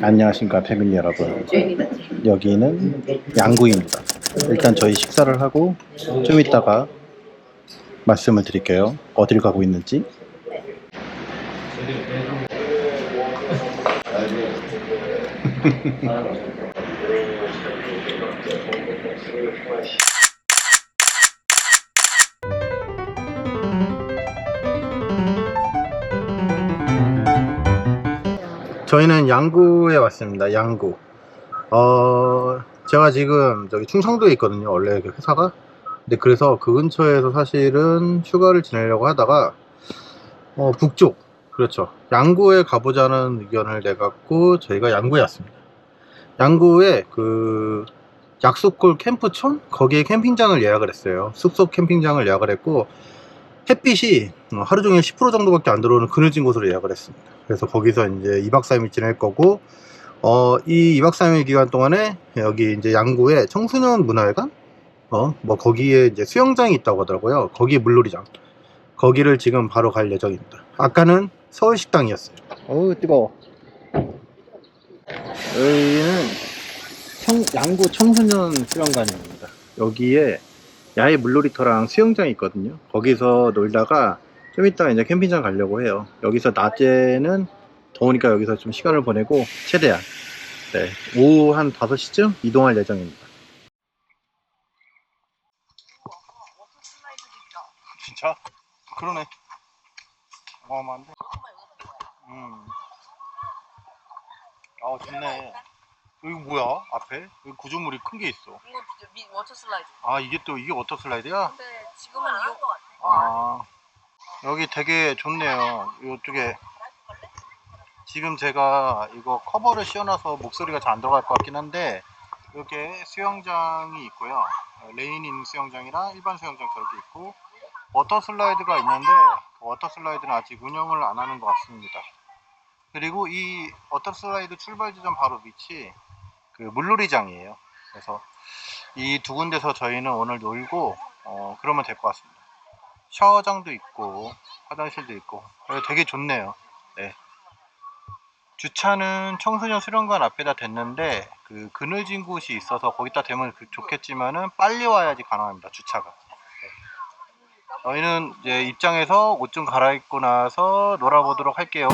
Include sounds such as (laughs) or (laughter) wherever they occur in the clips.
안녕하십니까 패밀리 여러분. 여기는 양구입니다. 일단 저희 식사를 하고 좀 이따가 말씀을 드릴게요. 어딜 가고 있는지 저희는 양구에 왔습니다. 양구. 어, 제가 지금 저기 충청도에 있거든요. 원래 그 회사가. 근데 그래서 그 근처에서 사실은 휴가를 지내려고 하다가 어, 북쪽 그렇죠. 양구에 가보자는 의견을 내갖고 저희가 양구에 왔습니다. 양구에 그 약수골 캠프촌 거기에 캠핑장을 예약을 했어요. 숲속 캠핑장을 예약을 했고 햇빛이 어, 하루 종일 10% 정도밖에 안 들어오는 그늘진 곳으로 예약을 했습니다. 그래서 거기서 이제 2박 3일 지낼 거고, 어, 이 2박 3일 기간 동안에 여기 이제 양구에 청소년 문화회관? 어, 뭐 거기에 이제 수영장이 있다고 하더라고요. 거기 물놀이장. 거기를 지금 바로 갈 예정입니다. 아까는 서울 식당이었어요. 어우, 뜨거워. 여기는 청, 양구 청소년 수영관입니다. 여기에 야외 물놀이터랑 수영장이 있거든요. 거기서 놀다가 좀 이따가 이제 캠핑장 가려고 해요. 여기서 낮에는 더우니까 여기서 좀 시간을 보내고 최대한 네, 오후 한 5시쯤 이동할 예정입니다. 진짜? 그러네. 어마어마한데? 음. 아, 좋네. 여기 뭐야? 앞에? 여기 구조물이 큰 게 있어. 이거 워터 슬라이드. 아, 이게 또, 이게 워터 슬라이드야? 근데 지금은 이거 아, 여기 되게 좋네요. 이쪽에 지금 제가 이거 커버를 씌워놔서 목소리가 잘 안 들어갈 것 같긴 한데 이렇게 수영장이 있고요. 레인인 수영장이랑 일반 수영장 저렇게 있고 워터 슬라이드가 있는데 그 워터 슬라이드는 아직 운영을 안 하는 것 같습니다. 그리고 이 워터 슬라이드 출발 지점 바로 밑이 그 물놀이장이에요. 그래서 이 두 군데서 저희는 오늘 놀고 어, 그러면 될 것 같습니다. 샤워장도 있고 화장실도 있고 그래서 되게 좋네요. 네. 주차는 청소년 수련관 앞에다 댔는데 그 그늘진 곳이 있어서 거기다 대면 그 좋겠지만은 빨리 와야지 가능합니다. 주차가. 네. 저희는 이제 입장해서 옷 좀 갈아입고 나서 놀아보도록 할게요.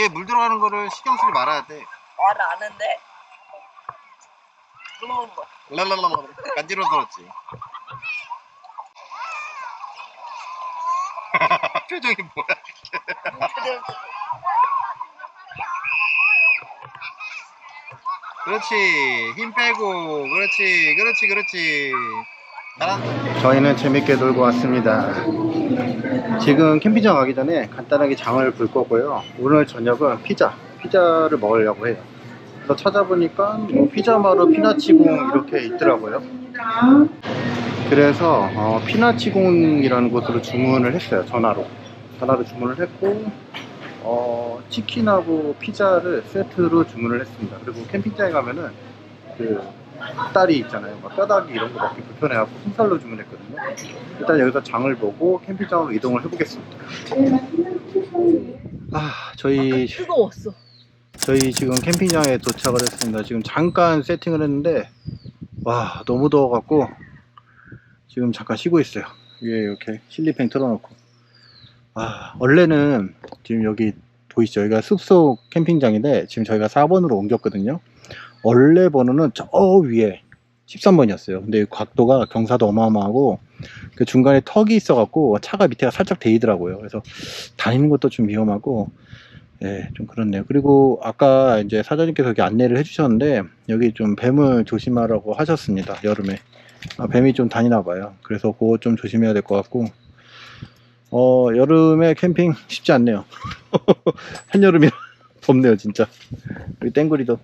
귀에 물 들어가는 거를 신경 쓰지 말아야 돼. 와나 아는데. 랄랄랄라 간지러웠지. 표정이 뭐야 그렇지. 힘 빼고. 그렇지 그렇지 그렇지 저희는 재밌게 놀고 왔습니다. 지금 캠핑장 가기 전에 간단하게 장을 볼 거고요. 오늘 저녁은 피자 피자를 먹으려고 해요. 그래서 찾아보니까 뭐 피자마루 피나치공 이렇게 있더라고요. 그래서 어, 피나치공이라는 곳으로 주문을 했어요 전화로. 전화로 주문을 했고 어, 치킨하고 피자를 세트로 주문을 했습니다. 그리고 캠핑장에 가면은 그 딸이 있잖아요. 막 뼈다귀 이런 거 먹기 불편해갖고 순살로 주문했거든요. 일단 여기서 장을 보고 캠핑장으로 이동을 해보겠습니다. 아, 저희 뜨거웠어. 저희 지금 캠핑장에 도착을 했습니다. 지금 잠깐 세팅을 했는데 와 너무 더워갖고 지금 잠깐 쉬고 있어요. 위에 이렇게 실리팬 틀어놓고 아 원래는 지금 여기 보이시죠? 여기가 숲속 캠핑장인데 지금 저희가 4번으로 옮겼거든요. 원래 번호는 저 위에 13번이었어요. 근데 각도가 경사도 어마어마하고 그 중간에 턱이 있어갖고 차가 밑에가 살짝 데이더라고요. 그래서 다니는 것도 좀 위험하고 네, 좀 그렇네요. 그리고 아까 이제 사장님께서 여기 안내를 해주셨는데 여기 좀 뱀을 조심하라고 하셨습니다. 여름에 아, 뱀이 좀 다니나 봐요. 그래서 그거 좀 조심해야 될 것 같고 어 여름에 캠핑 쉽지 않네요. (laughs) 한여름이라 (laughs) 덥네요 진짜. 우리 땡구리도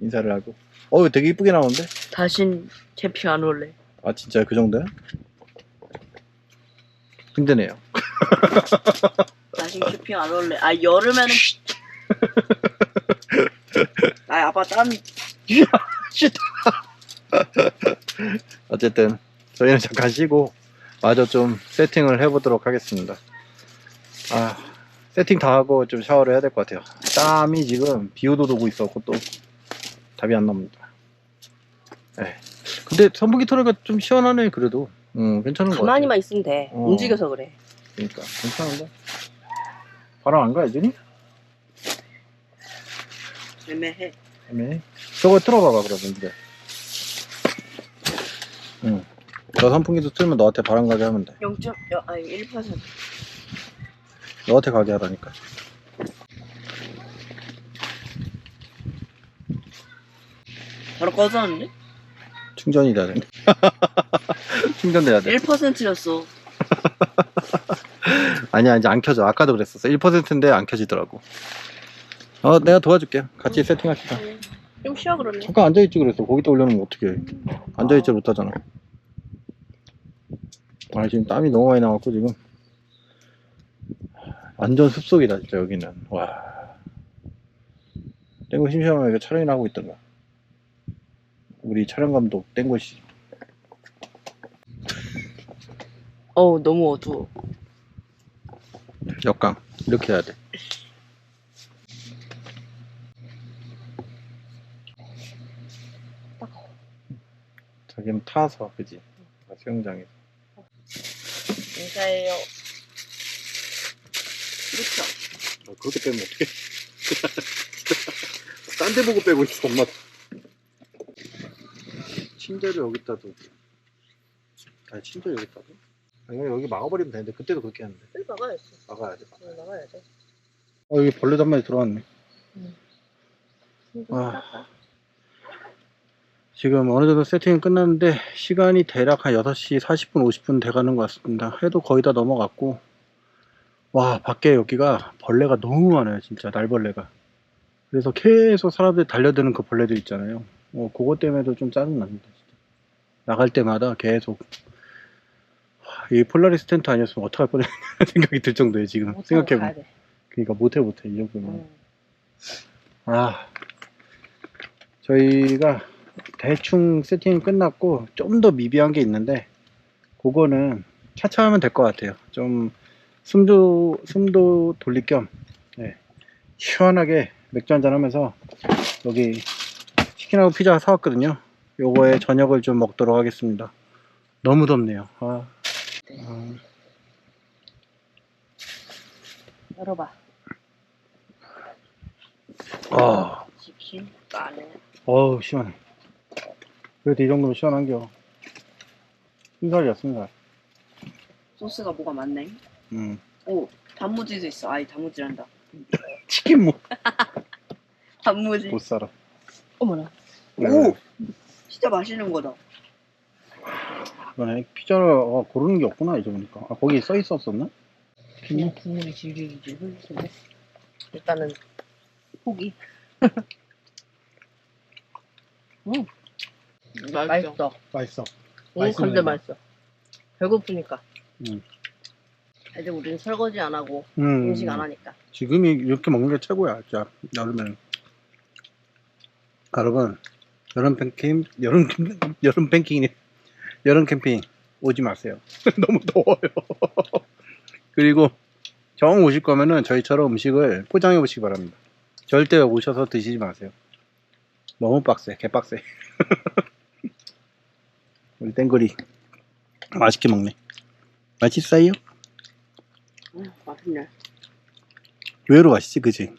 인사를 하고. 어 이거 되게 이쁘게 나오는데? 다신 캠핑 안 올래. 아 진짜 그 정도야? 힘드네요. (laughs) 다신 캠핑 안 올래. 아 여름에는. (laughs) 아 아빠 땀이. 쉿. (laughs) 어쨌든 저희는 잠깐 쉬고 마저 좀 세팅을 해보도록 하겠습니다. 아 세팅 다 하고 좀 샤워를 해야 될 것 같아요. 땀이 지금 비오도 오고 있었고 또 답이 안 납니다. 네. 근데 선풍기 틀어가 좀 시원하네 그래도. 음 괜찮은 것 같아요. 가만히만 있으면 돼. 어. 움직여서 그래. 그러니까 괜찮은데. 바람 안 가, 여전히? 애매해. 애매해. 저거 틀어봐봐, 그러면, 그래. 응. 저 선풍기도 틀면 너한테 바람 가게 하면 돼. 0. 여, 아니 1%. 너한테 가게 하라니까. 바로 꺼졌는데? 충전이 돼야 돼. 충전돼야 돼. 1%였어. 아니야, 이제 안 켜져. 아까도 그랬었어. 1%인데 안 켜지더라고. 어, 내가 도와줄게. 같이 세팅합시다. 좀 쉬어 그러면. 잠깐 앉아있지 그랬어. 거기다 올려놓으면 어떡해. 앉아있지 못하잖아. 아, 지금 땀이 너무 많이 나갖고, 지금. 완전 숲속이다, 진짜, 여기는. 와. 땡고 심심하게 촬영이나 하고 있던가. 우리 촬영 감독, 땡고씨. 어우 너무 어두워. 역강. 이렇게 해야 돼. 자기는 타서, 그지? 아, 수영장에서. 인사해요. 그렇죠. 어, 그렇게 빼면 어떡해. (laughs) 딴 데 보고 빼고 있어, 엄마. 침대를 여기다 두고. 아니, 침대 여기다 두 아니, 여기 막아버리면 되는데, 그때도 그렇게 했는데. 여기. 막아야지. 여기 나가야지. 어, 여기 벌레 한 마리 들어왔네. 아. 아. 지금 어느 정도 세팅은 끝났는데, 시간이 대략 한 6시 40분, 50분 돼가는 것 같습니다. 해도 거의 다 넘어갔고, 와, 밖에 여기가 벌레가 너무 많아요, 진짜, 날벌레가. 그래서 계속 사람들이 달려드는 그 벌레들 있잖아요. 어, 그것 때문에도 좀 짜증납니다, 진짜. 나갈 때마다 계속. 하, 이 폴라리스 텐트 아니었으면 어떡할 뻔했나 (laughs) 생각이 들 정도예요, 지금. 생각해보면. 그러니까 못해, 못해, 이 정도면. 아, 저희가 대충 세팅 끝났고 좀 더 미비한 게 있는데 그거는 차차 하면 될 것 같아요. 좀 숨도 숨도 돌릴 겸 네, 시원하게 맥주 한잔 하면서 여기 치킨하고 피자 사왔거든요. 요거에 저녁을 좀 먹도록 하겠습니다. 너무 덥네요. 아, 아, 열어봐. 아, 치킨 안에 어우 시원해. 그래도 이 정도면 시원한겨. 순살이야, 순살. 소스가 뭐가 많네. 음. 오, 단무지도 있어. 아이, 단무지란다. 치킨 뭐, (laughs) 단무지. 못 살아. 어머나. 네. 오! 진짜 맛있는 거다. 이번에 피자를 어, 고르는 게 없구나, 이제 보니까. 아, 거기 써 있었었나? 그냥 국물이 질질질 흘리는데. 일단은 포기. (laughs) 음. 맛있어. 맛있어. 오, 맛있어, 근데. 맛있어. 배고프니까. 음. 이제 우리는 설거지 안 하고 음. 음식 안 하니까. 지금이 이렇게 먹는 게 최고야, 진짜. 여름에는. 여러분, 여름 캠핑, 여름, 캠- 여름 캠핑이네. 여름 캠핑 오지 마세요. (laughs) 너무 더워요. (laughs) 그리고 정 오실 거면은 저희처럼 음식을 포장해 보시기 바랍니다. 절대 오셔서 드시지 마세요. 너무 빡세, 개빡세. (laughs) 우리 땡글이 맛있게 먹네. 맛있어요? 음, 맛있네. 의외로 맛있지, 그지?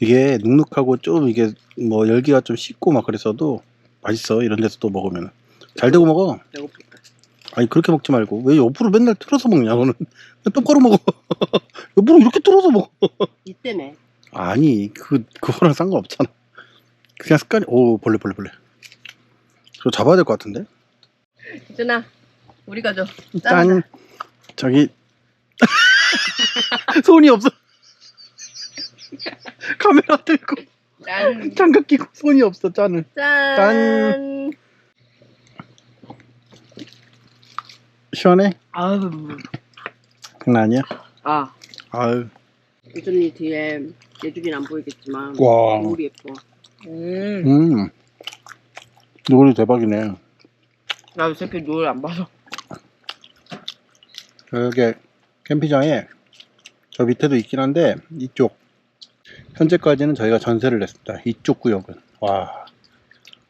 이게 눅눅하고 좀 이게 뭐 열기가 좀 식고 막 그래서도 맛있어. 이런 데서 또 먹으면. 잘 되고 먹어. 배고프다. 아니, 그렇게 먹지 말고. 왜 옆으로 맨날 틀어서 먹냐, 너는? 왜 똑바로 먹어. (laughs) 옆으로 이렇게 틀어서 먹어. 이 때문에. 아니, 그, 그거랑 상관없잖아. 그냥 습관이, 오, 벌레, 벌레, 벌레. 저 잡아야 될 것 같은데? 희준아, 우리 가져. 짠. 저기, (laughs) 손이 없어. (laughs) 카메라 들고. 짠. 장갑 끼고 손이 없어 짠을 짠. 짠. 시원해? 아유. 장난 아니야? 아, 아유 희준이 뒤에 예준이는 안 보이겠지만. 와. 노을이 예뻐. 음. 음 노을이 대박이네 나 요새 노을 안 봐서. 여기 캠핑장에 저 밑에도 있긴 한데 이쪽 현재까지는 저희가 전세를 냈습니다 이쪽 구역은 와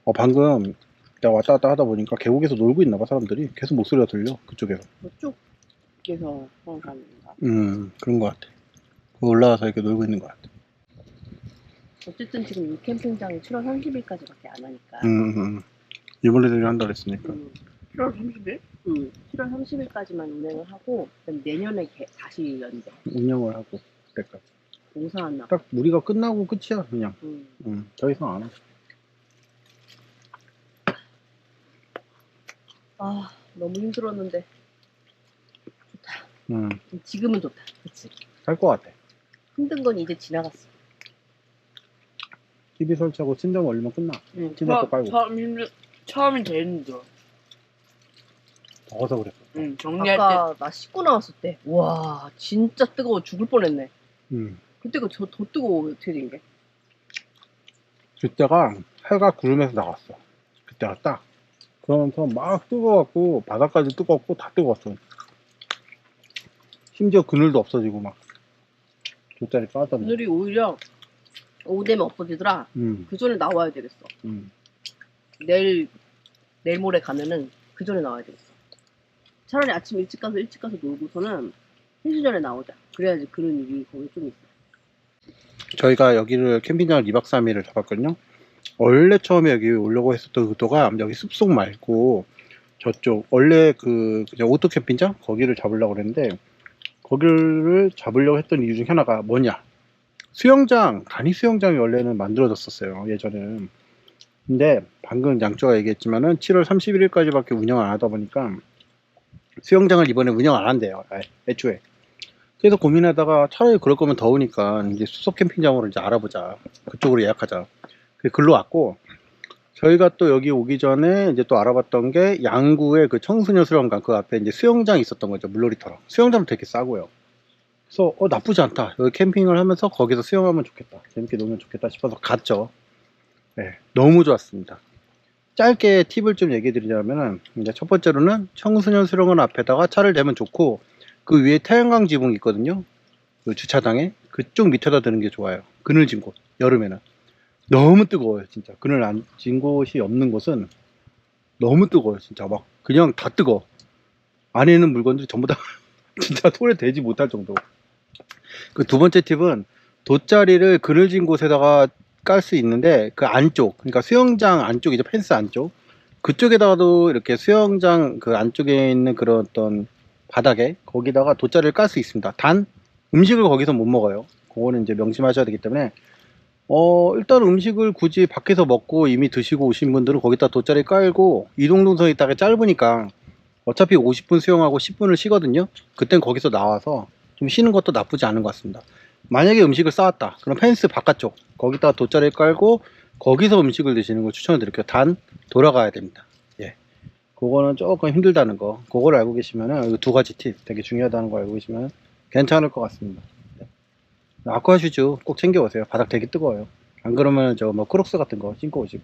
어, 방금 내가 왔다 갔다 하다 보니까 계곡에서 놀고 있나 봐 사람들이 계속 목소리가 들려 그쪽에서 저쪽에서 그런 사람인가? 음 그런 것 같아 그 올라와서 이렇게 놀고 있는 것 같아 어쨌든 지금 이 캠핑장이 7월 30일까지밖에 안 하니까. 음, 음. 이번에들이 한다 그랬으니까 음. 7월 30일? 응. 7월 30일까지만 운행을 하고 그다음 내년에 개- 다시 연대. 운영을 하고 그때까지 봐. 딱 우리가 끝나고 끝이야 그냥 음. 음, 더 이상 안 해. 아 너무 힘들었는데 음, 지금은 좋다. 그치? 살것 같아 힘든 건 이제 지나갔어. TV 설치하고 친정 올리면 끝나 응. 팀워크 깔고. 처음 힘들 처음이 제일 힘들어. 더워서 그랬어 응. 정리할 때. 아까 나 씻고 나왔을 때. 와 진짜 뜨거워 죽을 뻔했네. 음. 그때가 저, 더 뜨거워 어떻게 된 게? 그때가 해가 구름에서 나갔어 그때가 딱 그러면서 막 뜨거웠고 바닥까지 뜨겁고 다 뜨거웠어 심지어 그늘도 없어지고 막 돗자리 빠졌네 오늘이 오히려 오후 되면 없어지더라. 음, 그 전에 나와야 되겠어. 음. 내일 내일 모레 가면은 그 전에 나와야 되겠어. 차라리 아침 일찍 가서 일찍 가서 놀고서는 3시 전에 나오자. 그래야지 그런 일이 거기 좀 있어. 저희가 여기를 캠핑장을 2박 3일을 잡았거든요. 원래 처음에 여기 오려고 했었던 의도가 여기 숲속 말고 저쪽 원래 그 그냥 오토 캠핑장? 거기를 잡으려고 그랬는데 거기를 잡으려고 했던 이유 중 하나가 뭐냐? 수영장 간이 수영장이 원래는 만들어졌었어요 예전에는. 근데 방금 양조가 얘기했지만은 7월 31일까지밖에 운영 안 하다 보니까 수영장을 이번에 운영 안 한대요 아, 애초에 그래서 고민하다가 차라리 그럴 거면 더우니까 이제 수석 캠핑장으로 이제 알아보자. 그쪽으로 예약하자. 그 글로 왔고 저희가 또 여기 오기 전에 이제 또 알아봤던 게 양구의 그 청소년 수영관 그 앞에 이제 수영장이 있었던 거죠. 물놀이터랑. 수영장도 되게 싸고요. 그래서 어 나쁘지 않다. 여기 캠핑을 하면서 거기서 수영하면 좋겠다. 재밌게 놀면 좋겠다 싶어서 갔죠. 네, 너무 좋았습니다. 짧게 팁을 좀 얘기해 드리자면은 이제 첫 번째로는 청소년 수영관 앞에다가 차를 대면 좋고 그 위에 태양광 지붕이 있거든요. 그 주차장에 그쪽 밑에다 드는 게 좋아요. 그늘 진 곳. 여름에는 너무 뜨거워요, 진짜. 그늘 안 진 곳이 없는 곳은 너무 뜨거워요, 진짜. 막 그냥 다 뜨거. 안에 있는 물건들이 전부 다 (laughs) 진짜 손에 대지 못할 정도. 그 두 번째 팁은 돗자리를 그늘 진 곳에다가 깔 수 있는데 그 안쪽, 그러니까 수영장 안쪽 이제 펜스 안쪽 그쪽에다가도 이렇게 수영장 그 안쪽에 있는 그런 어떤 바닥에 거기다가 돗자리를 깔 수 있습니다. 단 음식을 거기서 못 먹어요. 그거는 이제 명심하셔야 되기 때문에 어 일단 음식을 굳이 밖에서 먹고 이미 드시고 오신 분들은 거기다 돗자리 깔고 이동 동선이 딱 짧으니까 어차피 50분 수영하고 10분을 쉬거든요. 그땐 거기서 나와서 좀 쉬는 것도 나쁘지 않은 것 같습니다. 만약에 음식을 쌓았다. 그럼 펜스 바깥쪽 거기다가 돗자리 깔고 거기서 음식을 드시는 걸 추천을 드릴게요. 단 돌아가야 됩니다. 예. 그거는 조금 힘들다는 거. 그걸 알고 계시면은 이두 가지 팁 되게 중요하다는 거 알고 계시면 괜찮을 것 같습니다. 네. 아쿠아 슈즈 꼭 챙겨 오세요. 바닥 되게 뜨거워요. 안 그러면 저 뭐 크록스 같은 거 신고 오시고.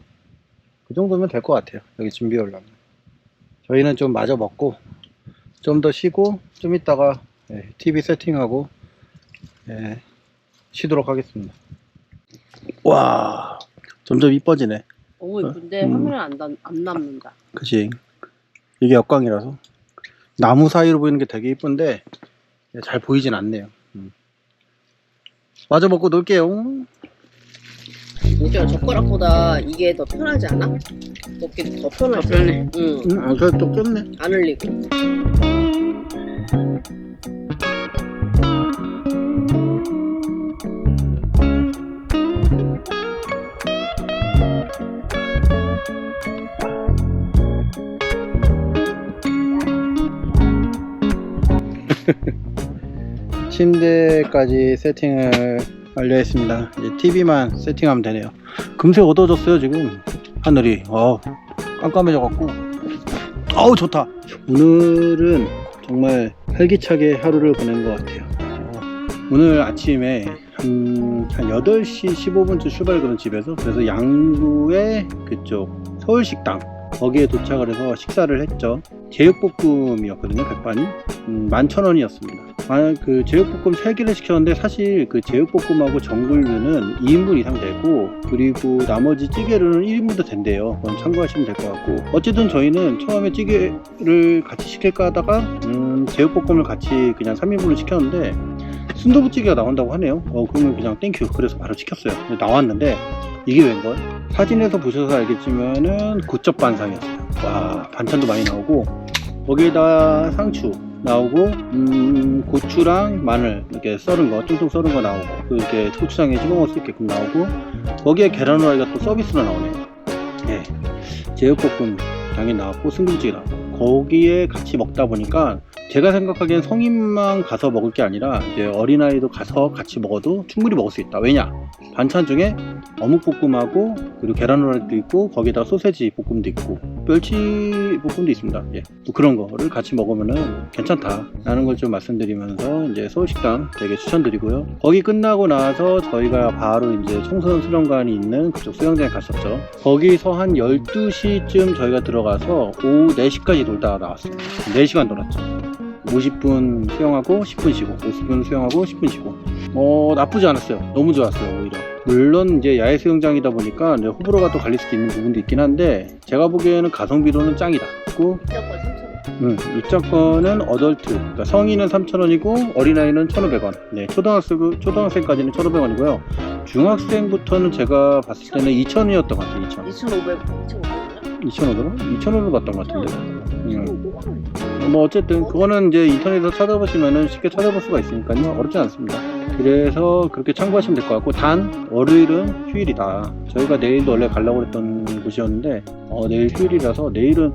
그 정도면 될 것 같아요. 여기 준비해 오려면. 저희는 좀 마저 먹고 좀 더 쉬고 좀 이따가 예, TV 세팅하고 예, 쉬도록 하겠습니다. 와, 점점 이뻐지네. 너무 예쁜데 음. 화면에 안, 남- 안 남는다. 그치. 이게 역광이라서. 나무 사이로 보이는 게 되게 이쁜데, 잘 보이진 않네요. 음. 마저 먹고 놀게요. 우주야 젓가락보다 이게 더 편하지 않아? 먹기 더 편하지? 편해. 응. 음, 안 그래도 또 꼈네. 안 흘리고. 침대까지 세팅을 완료했습니다. 이제 TV만 세팅하면 되네요. 금세 어두워졌어요, 지금. 하늘이. 어우, 깜깜해져 갖고. 어우, 좋다. 오늘은 정말 활기차게 하루를 보낸 것 같아요. 어, 오늘 아침에 한, 한 8시 15분쯤 출발 그런 집에서 그래서 양구의 그쪽 서울식당 거기에 도착을 해서 식사를 했죠. 제육볶음이었거든요, 백반이. 음, 11,000원이었습니다. 아, 그 제육볶음 3개를 시켰는데 사실 그 제육볶음하고 전골류는 2인분 이상 되고 그리고 나머지 찌개류는 1인분도 된대요. 그건 참고하시면 될 것 같고 어쨌든 저희는 처음에 찌개를 같이 시킬까 하다가 음, 제육볶음을 같이 그냥 3인분을 시켰는데 순두부찌개가 나온다고 하네요. 어 그러면 그냥 땡큐 그래서 바로 시켰어요. 나왔는데 이게 웬걸? 사진에서 보셔서 알겠지만은 굿접 반상이었어요. 와 반찬도 많이 나오고 거기에다 상추 나오고 음, 고추랑 마늘 이렇게 썰은 거 뚱뚱 썰은 거 나오고 그 이렇게 고추장에 찍어 먹을 수 있게끔 나오고 거기에 계란 후라이가 또 서비스로 나오네요. 네, 제육볶음 당연히 나왔고 순두부찌개 나왔고 거기에 같이 먹다 보니까 제가 생각하기엔 성인만 가서 먹을 게 아니라 이제 어린아이도 가서 같이 먹어도 충분히 먹을 수 있다. 왜냐? 반찬 중에 어묵볶음하고 그리고 계란 후라이도 있고 거기다 소세지 볶음도 있고 멸치 볶음도 있습니다. 예. 뭐 그런 거를 같이 먹으면은 괜찮다라는 걸 좀 말씀드리면서 이제 서울식당 되게 추천드리고요. 거기 끝나고 나서 저희가 바로 이제 청소년 수련관이 있는 그쪽 수영장에 갔었죠. 거기서 한 12시쯤 저희가 들어가서 오후 4시까지 놀다가 나왔습니다. 4시간 놀았죠. 50분 수영하고 10분 쉬고 50분 수영하고 10분 쉬고. 어 나쁘지 않았어요. 너무 좋았어요 오히려. 물론 이제 야외 수영장이다 보니까 호불호가 또 갈릴 수도 있는 부분도 있긴 한데 제가 보기에는 가성비로는 짱이다. 그리고 입장권 3,000원. 음, 입장권은 어덜트. 그러니까 성인은 3,000원이고 어린아이는 1,500원. 네 초등학생, 초등학생까지는 1,500원이고요. 중학생부터는 제가 봤을 때는 2,000원이었던 것 같아요 2,000원. 2,500, 2,500원? 2,500원? 2,000원을 봤던 것 같은데. 음. 뭐 어쨌든 그거는 이제 인터넷에서 찾아보시면은 쉽게 찾아볼 수가 있으니까요. 어렵지 않습니다. 그래서 그렇게 참고하시면 될 것 같고 단 월요일은 휴일이다. 저희가 내일도 원래 가려고 했던 곳이었는데 어, 내일 휴일이라서 내일은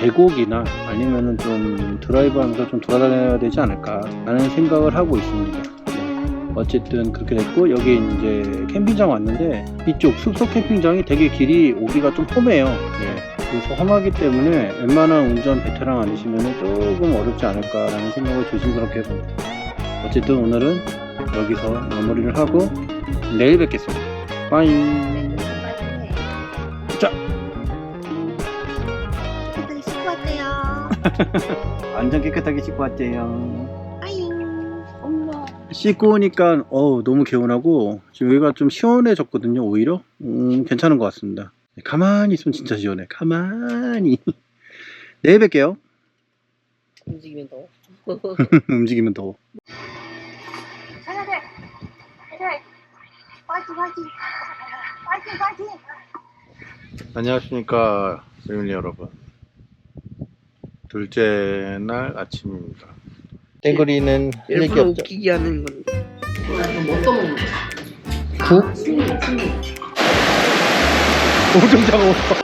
계곡이나 아니면은 좀 드라이브 하면서 좀 돌아다녀야 되지 않을까 라는 생각을 하고 있습니다. 네. 어쨌든 그렇게 됐고 여기 이제 캠핑장 왔는데 이쪽 숲속 캠핑장이 되게 길이 오기가 좀 험해요. 예. 그래서 험하기 때문에 웬만한 운전 베테랑 아니시면 조금 어렵지 않을까라는 생각을 조심스럽게 해봅니다. 어쨌든 오늘은 여기서 마무리를 하고 내일 뵙겠습니다. 빠이. 자. 깨끗하게 씻고 왔대요. (laughs) 완전 깨끗하게 씻고 왔대요. 씻고 오니까 어우 너무 개운하고 지금 여기가 좀 시원해졌거든요 오히려 음, 괜찮은 것 같습니다 가만히 있으면 진짜 시원해 가만히 내일 (laughs) 뵐게요 움직이면 더. (laughs) 움직이면 더워. 안녕하십니까 패밀리 여러분 둘째 날 아침입니다 떼거리는 할 얘기 일부러 없죠 웃기게 하는 건데. 뭐 써먹는 거야? 국? 엄청 차가워